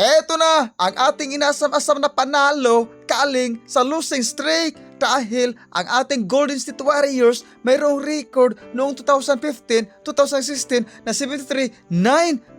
Eto na ang ating inasam-asam na panalo kaling sa losing streak dahil ang ating Golden State Warriors mayroong record noong 2015, 2016 na 73-9.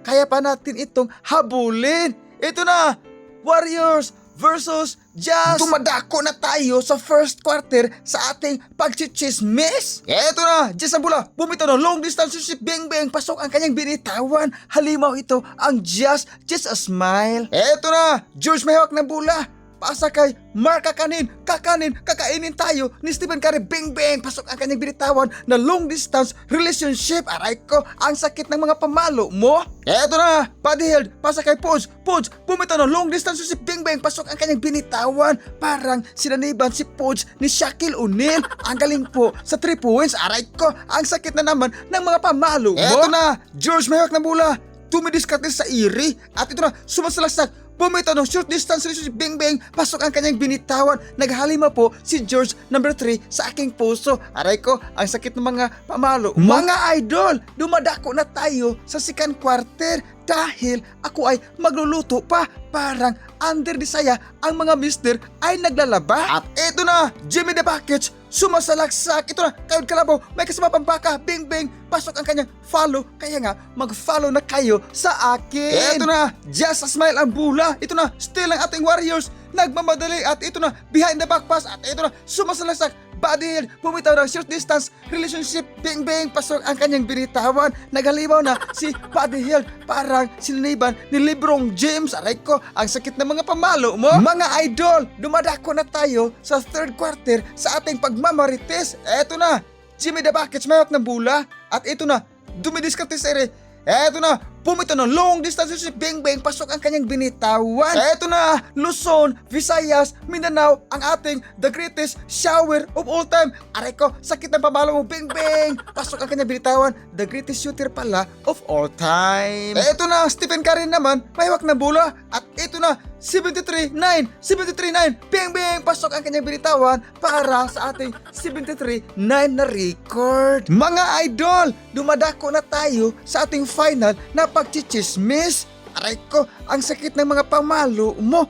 Kaya pa natin itong habulin. Ito na, Warriors versus Jazz. Dumadako na tayo sa first quarter sa ating pagchichismis. Eto na, Jazz ang bula. Bumito ng long distance si Bing Bing. Pasok ang kanyang binitawan. Halimaw ito ang Jazz. Just a smile. Eto na, George may hawak ng bula. Pasa kay Mark Kakanin, Kakanin, kakainin tayo ni Stephen Curry, Bing Bing, pasok ang kanyang binitawan na long distance relationship. Aray ko, ang sakit ng mga pamalo mo. Eto na, Buddy Hield, pasa kay Pudge, Pudge, bumito ng long distance si Bing Bing, pasok ang kanyang binitawan. Parang sinaniban si Pudge ni Shaquille O'Neal. Ang galing po sa 3 points. Aray ko, ang sakit na naman ng mga pamalo mo. Eto na, George Mayhawk na bula tumidiskarte sa iri at ito na sumasalaksak Bumito ng short distance relationship si Bing Bing. Pasok ang kanyang binitawan. Naghalima po si George number 3 sa aking puso. Aray ko ang sakit ng mga pamalo. Mga idol dumadako na tayo sa second quarter dahil ako ay magluluto pa. Parang under di saya ang mga mister ay naglalaba. At ito na Jimmy the Buckets sumasalaksak! Ito na! Kayod kalabaw! May kasama pang baka! Bing Bing! Pasok ang kanyang follow! Kaya nga mag-follow na kayo sa akin! Ito na! Just a smile ang bula! Ito na! Still ang ating warriors! Nagmamadali at ito na! Behind the back pass! At ito na! Sumasalaksak body hill, bumitaw ng short distance relationship, bing bing, pasok ang kanyang binitawan. Nagalimaw na si Hill, parang sininiban ni Librong James. Aray ko, ang sakit ng mga pamalo mo. Mga idol, dumadako na tayo sa third quarter sa ating pagmamarites. Eto na, Jimmy the Buckets mayok ng bula. At ito na, dumidiskarte sa ere. Eto na, pumito ng long distance si Bing Bing, pasok ang kanyang binitawan. Eto na, Luzon, Visayas, Mindanao, ang ating the greatest shower of all time. Aray ko, sakit ng pamalo mo, Bing Bing. Pasok ang kanyang binitawan, the greatest shooter pala of all time. Eto na, Stephen Curry naman, mahiwak na bola. At ito na, 73-9, 73-9, Bing Bing, pasok ang kanyang binitawan para sa ating 73-9 na record. Mga idol, dumadako na tayo sa ating final na pagchichismis. Aray ko, ang sakit ng mga pamalo mo.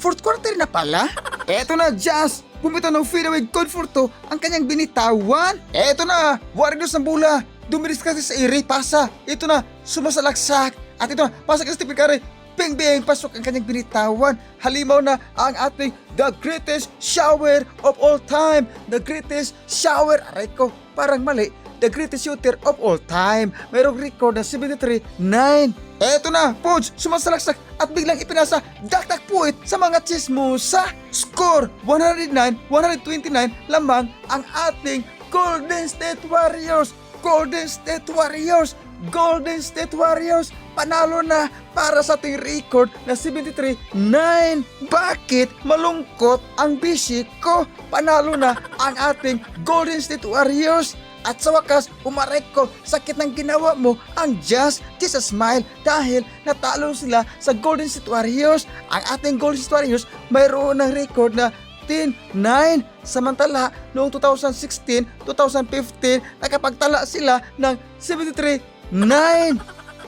Fourth quarter na pala? Eto na, Jazz! Bumito ng fadeaway code for ang kanyang binitawan. Eto na, Warriors ng bula. Dumiris kasi sa iri, pasa. Ito na, sumasalaksak. At ito na, pasa kay Stephen Curry. Bing bing, pasok ang kanyang binitawan. Halimaw na ang ating the greatest shower of all time. The greatest shower. Aray ko, parang mali. The greatest shooter of all time. Mayroong record na 73-9. Eto na, Pods, sumasalaksak at biglang ipinasa daktak puwit sa mga chismosa. Score 109-129 lamang ang ating Golden State Warriors. Golden State Warriors. Golden State Warriors panalo na para sa ating record na 73-9. Bakit malungkot ang bisi ko? Panalo na ang ating Golden State Warriors. At sa wakas, umarek ko, sakit ng ginawa mo ang Just Just a Smile dahil natalo sila sa Golden State Warriors. Ang ating Golden State Warriors mayroon ng record na 10-9. Samantala, noong 2016, 2015, nakapagtala sila ng 73-9.